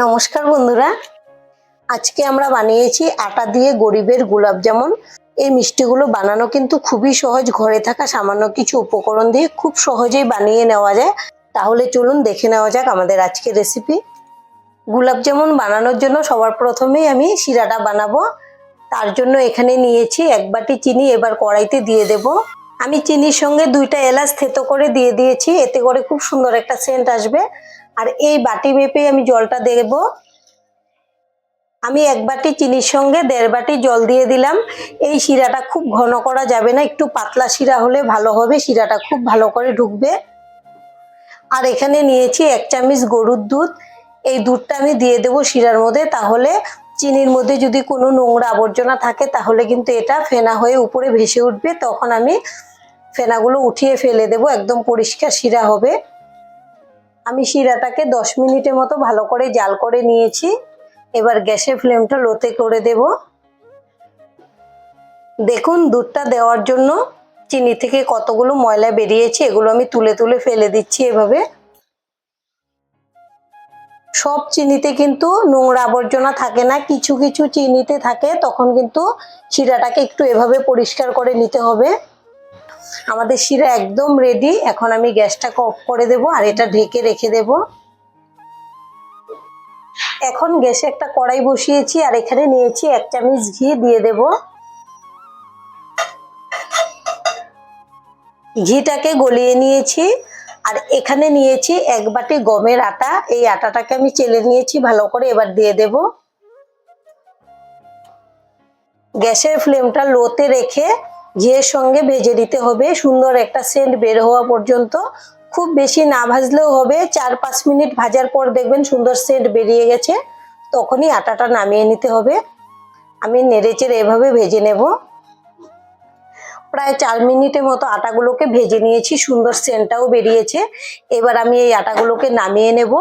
নমস্কার বন্ধুরা। আজকে আমরা বানিয়েছি আটা দিয়ে গরিবের গোলাপ জামুন। এই মিষ্টিগুলো বানানো কিন্তু খুবই সহজ। ঘরে থাকা সামান্য কিছু উপকরণ দিয়ে খুব সহজেই বানিয়ে নেওয়া যায়। তাহলে চলুন দেখে নেওয়া যাক আমাদের আজকের রেসিপি গোলাপ জামুন বানানোর জন্য সবার প্রথমেই আমি শিরাটা বানাবো। তার জন্য এখানে নিয়েছি এক বাটি চিনি, এবার কড়াইতে দিয়ে দেব। আমি চিনির সঙ্গে দুইটা এলাচ থেতো করে দিয়ে দিয়েছি। এতে করে খুব সুন্দর একটা সেন্ট আসবে। আর এই বাটি মেপে আমি জলটা দেব। আমি এক বাটি চিনির সঙ্গে দেড় বাটি জল দিয়ে দিলাম। এই শিরাটা খুব ঘন করা যাবে না, একটু পাতলা শিরা হলে ভালো হবে, শিরাটা খুব ভালো করে ঢুকবে। আর এখানে নিয়েছি এক চামচ গরুর দুধ। এই দুধটা আমি দিয়ে দেবো শিরার মধ্যে, তাহলে চিনির মধ্যে যদি কোনো নোংরা আবর্জনা থাকে, তাহলে কিন্তু এটা ফেনা হয়ে উপরে ভেসে উঠবে। তখন আমি ফেনাগুলো উঠিয়ে ফেলে দেব, একদম পরিষ্কার শিরা হবে। আমি শিরাটাকে দশ মিনিটের মতো ভালো করে জাল করে নিয়েছি। এবার গ্যাসের ফ্লেমটা লোতে করে দেব। দেখুন, দুধটা দেওয়ার জন্য চিনি থেকে কতগুলো ময়লা বেরিয়েছে, এগুলো আমি তুলে তুলে ফেলে দিচ্ছি এভাবে। সব চিনিতে কিন্তু নোংরা আবর্জনা থাকে না, কিছু কিছু চিনিতে থাকে, তখন কিন্তু শিরাটাকে একটু এভাবে পরিষ্কার করে নিতে হবে। আমাদের শিরা একদম রেডি এখন আমি গ্যাসটাকে অফ করে দেব আর এটা ঢেকে রেখে দেব। এখন গ্যাসে একটা কড়াই বসিয়েছি আর এখানে নিয়েছি এক চামচ ঘি দিয়ে দেব। ঘিটাকে গলিয়ে নিয়েছি আর এখানে নিয়েছি এক বাটি গমের আটা। এই আটাটাকে আমি চেলে নিয়েছি, ভালো করে এবার দিয়ে দেব। গ্যাসের ফ্লেমটা লোতে রেখে ঘিয়ের সঙ্গে ভেজে দিতে হবে, সুন্দর একটা সেন্ট বের হওয়া পর্যন্ত। খুব বেশি না ভাজলেও হবে, চার পাঁচ মিনিট ভাজার পর দেখবেন সুন্দর সেন্ট বেরিয়ে গেছে। তখনই আটাটা নামিয়ে নিতে হবে। আমি নেড়েচেড়ে এভাবে ভেজে নেব। প্রায় চার মিনিটের মতো আটাগুলোকে ভেজে নিয়েছি, সুন্দর সেন্টটাও বেরিয়েছে। এবার আমি এই আটাগুলোকে নামিয়ে নেব।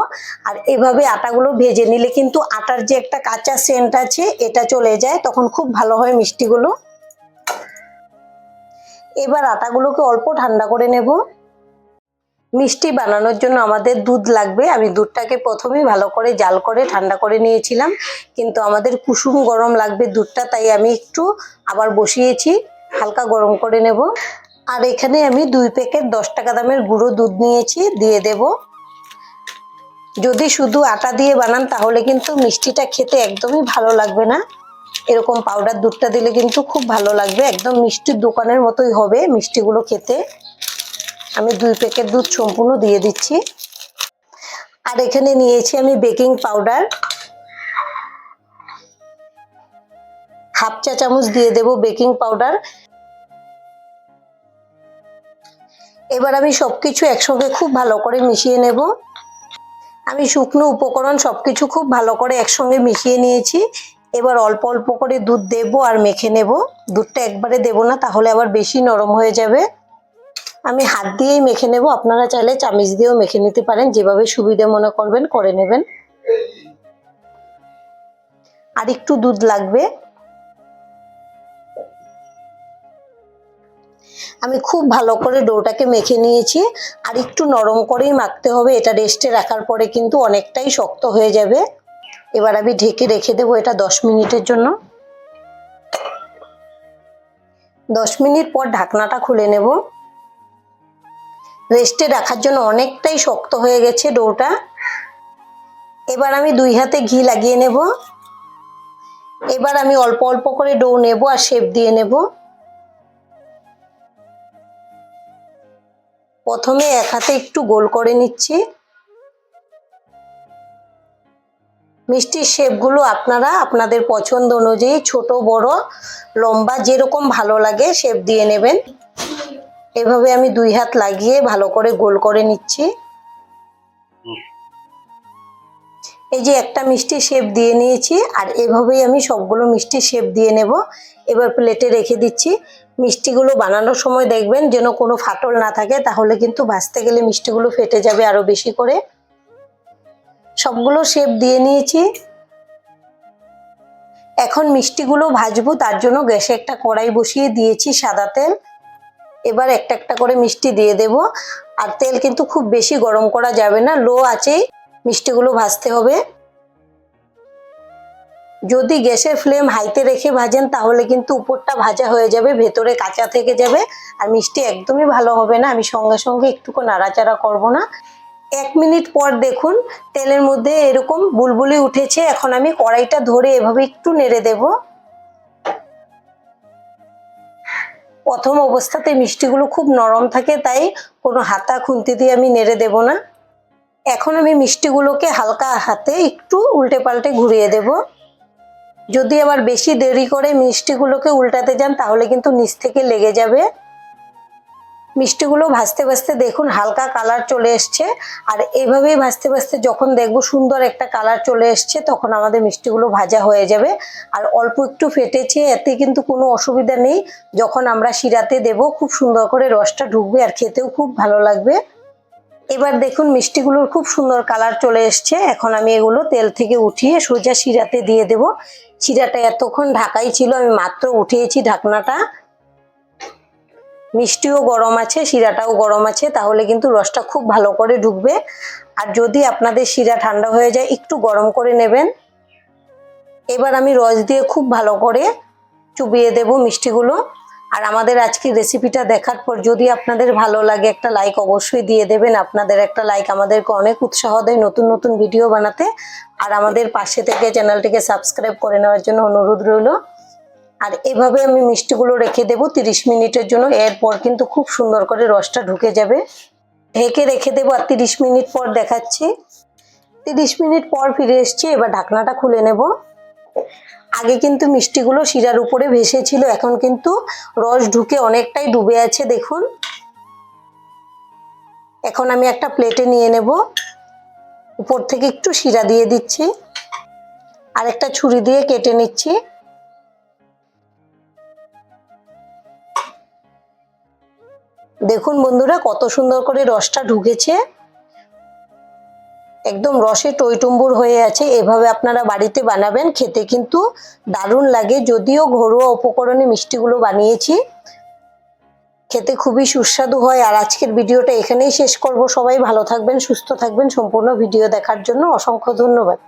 আর এভাবে আটাগুলো ভেজে নিলে কিন্তু আটার যে একটা কাঁচা সেন্ট আছে, এটা চলে যায়, তখন খুব ভালো হয় মিষ্টিগুলো। এবার আটাগুলোকে অল্প ঠান্ডা করে নেব। মিষ্টি বানানোর জন্য আমাদের দুধ লাগবে। আমি দুধটাকে প্রথমেই ভালো করে জাল করে ঠান্ডা করে নিয়েছিলাম, কিন্তু আমাদের কুসুম গরম লাগবে দুধটা, তাই আমি একটু আবার বসিয়েছি, হালকা গরম করে নেব। আর এখানে আমি দুই প্যাকেট দশ টাকা দামের গুঁড়ো দুধ নিয়েছি, দিয়ে দেব। যদি শুধু আটা দিয়ে বানান, তাহলে কিন্তু মিষ্টিটা খেতে একদমই ভালো লাগবে না। এরকম পাউডার দুধটা দিলে কিন্তু খুব ভালো লাগবে। একদম মিষ্টির দোকানের মতোই হবে মিষ্টিগুলো খেতে। আমি দুই প্যাকেট দুধ সম্পূর্ণ দিয়ে দিচ্ছি। আর এখানে নিয়েছি আমি বেকিং পাউডার হাফ চা চামচ দিয়ে দেব বেকিং পাউডার এবার আমি সবকিছু একসঙ্গে খুব ভালো করে মিশিয়ে নেব। আমি শুকনো উপকরণ সবকিছু খুব ভালো করে একসঙ্গে মিশিয়ে নিয়েছি। এবার অল্প অল্প করে দুধ দেব আর মেখে নেব। দুধটা একবারে দেব না, তাহলে আবার বেশি নরম হয়ে যাবে। আমি হাত দিয়েই মেখে নেব, আপনারা চাইলে চামিচ দিয়েও মেখে নিতে পারেন, যেভাবে সুবিধা মনে করবেন করে নেবেন। আর একটু দুধ লাগবে। আমি খুব ভালো করে ডোটাকে মেখে নিয়েছি, আর একটু নরম করেই মাখতে হবে, এটা রেস্টে রাখার পরে কিন্তু অনেকটাই শক্ত হয়ে যাবে। এবার আমি ঢেকে রেখে দেবো এটা দশ মিনিটের জন্য। দশ মিনিট পর ঢাকনাটা খুলে নেব। রেস্টে রাখার জন্য অনেকটাই শক্ত হয়ে গেছে ডোটা। এবার আমি দুই হাতে ঘি লাগিয়ে নেব। এবার আমি অল্প অল্প করে ডো নেব আর শেপ দিয়ে নেব। প্রথমে এক হাতে একটু গোল করে নিচ্ছি। মিষ্টির শেপগুলো আপনারা আপনাদের পছন্দ অনুযায়ী ছোট, বড়, লম্বা, যেরকম ভালো লাগে শেপ দিয়ে নেবেন। এভাবে আমি দুই হাত লাগিয়ে ভালো করে গোল করে নিচ্ছি। এই যে একটা মিষ্টি শেপ দিয়ে নিয়েছি, আর এভাবেই আমি সবগুলো মিষ্টি শেপ দিয়ে নেব। এবার প্লেটে রেখে দিচ্ছি। মিষ্টিগুলো বানানোর সময় দেখবেন যেন কোনো ফাটল না থাকে, তাহলে কিন্তু ভাজতে গেলে মিষ্টিগুলো ফেটে যাবে আরও বেশি করে। সবগুলো শেপ দিয়ে নিয়েছি। এখন মিষ্টিগুলো ভাজবো, তার জন্য গ্যাসে একটা কড়াই বসিয়ে দিয়েছি সাদা তেল। এবার একটা একটা করে মিষ্টি দিয়ে দেব। আর তেল কিন্তু খুব বেশি গরম করা যাবে না, লো আছেই মিষ্টিগুলো ভাজতে হবে। যদি গ্যাসের ফ্লেম হাইতে রেখে ভাজেন, তাহলে কিন্তু উপরটা ভাজা হয়ে যাবে, ভেতরে কাঁচা থেকে যাবে। আর মিষ্টি একদমই ভালো হবে না, আমি সঙ্গে সঙ্গে একটুকু নাড়াচাড়া করব না। এক মিনিট পর দেখুন, তেলের মধ্যে এরকম বুলবুলি উঠেছে। এখন আমি কড়াইটা ধরে এভাবে একটু নেড়ে দেব। প্রথম অবস্থাতে মিষ্টিগুলো খুব নরম থাকে, তাই কোনো হাতা খুন্তি দিয়ে আমি নেড়ে দেব না। এখন আমি মিষ্টিগুলোকে হালকা হাতে একটু উল্টে পাল্টে ঘুরিয়ে দেব। যদি আবার বেশি দেরি করে মিষ্টিগুলোকে উল্টাতে যান, তাহলে কিন্তু নিচ থেকে লেগে যাবে। মিষ্টিগুলো ভাজতে ভাজতে দেখুন হালকা কালার চলে এসছে। আর এইভাবেই ভাজতে ভাজতে যখন দেখব সুন্দর একটা কালার চলে এসছে, তখন আমাদের মিষ্টিগুলো ভাজা হয়ে যাবে। আর অল্প একটু ফেটেছে, এতে কিন্তু কোনো অসুবিধা নেই। যখন আমরা শিরাতে দেব, খুব সুন্দর করে রসটা ঢুকবে আর খেতেও খুব ভালো লাগবে। এবার দেখুন মিষ্টিগুলোর খুব সুন্দর কালার চলে এসছে। এখন আমি এগুলো তেল থেকে উঠিয়ে সোজা শিরাতে দিয়ে দেব। শিরাটা এতক্ষণ ঢাকাই ছিল, আমি মাত্র উঠিয়েছি ঢাকনাটা। মিষ্টিও গরম আছে, শিরাটাও গরম আছে, তাহলে কিন্তু রসটা খুব ভালো করে ঢুকবে। আর যদি আপনাদের শিরা ঠান্ডা হয়ে যায়, একটু গরম করে নেবেন। এবার আমি রস দিয়ে খুব ভালো করে চুবিয়ে দেব মিষ্টিগুলো। আর আমাদের আজকের রেসিপিটা দেখার পর যদি আপনাদের ভালো লাগে, একটা লাইক অবশ্যই দিয়ে দেবেন। আপনাদের একটা লাইক আমাদেরকে অনেক উৎসাহ দেয় নতুন নতুন ভিডিও বানাতে। আর আমাদের পাশে থেকে চ্যানেলটিকে সাবস্ক্রাইব করে নেওয়ার জন্য অনুরোধ রইল। আর এভাবে আমি মিষ্টিগুলো রেখে দেবো তিরিশ মিনিটের জন্য। এরপর কিন্তু খুব সুন্দর করে রসটা ঢুকে যাবে। ঢেকে রেখে দেবো আর তিরিশ মিনিট পর দেখাচ্ছি। তিরিশ মিনিট পর ফিরে এসছি, এবার ঢাকনাটা খুলে নেব। আগে কিন্তু মিষ্টিগুলো শিরার উপরে ভেসেছিল, এখন কিন্তু রস ঢুকে অনেকটাই ডুবে আছে, দেখুন। এখন আমি একটা প্লেটে নিয়ে নেব। উপর থেকে একটু শিরা দিয়ে দিচ্ছি। আর একটা ছুরি দিয়ে কেটে নিচ্ছি। দেখুন বন্ধুরা, কত সুন্দর করে রসটা ঢুকেছে। একদম রসে টইটুম্বুর হয়ে আছে, এভাবে আপনারা বাড়িতে বানাবেন, খেতে কিন্তু দারুণ লাগে। যদিও ঘরোয়া উপকরণে মিষ্টিগুলো বানিয়েছি, খেতে খুবই সুস্বাদু হয়। আর আজকের ভিডিওটা এখানেই শেষ করব। সবাই ভালো থাকবেন, সুস্থ থাকবেন। সম্পূর্ণ ভিডিও দেখার জন্য অসংখ্য ধন্যবাদ।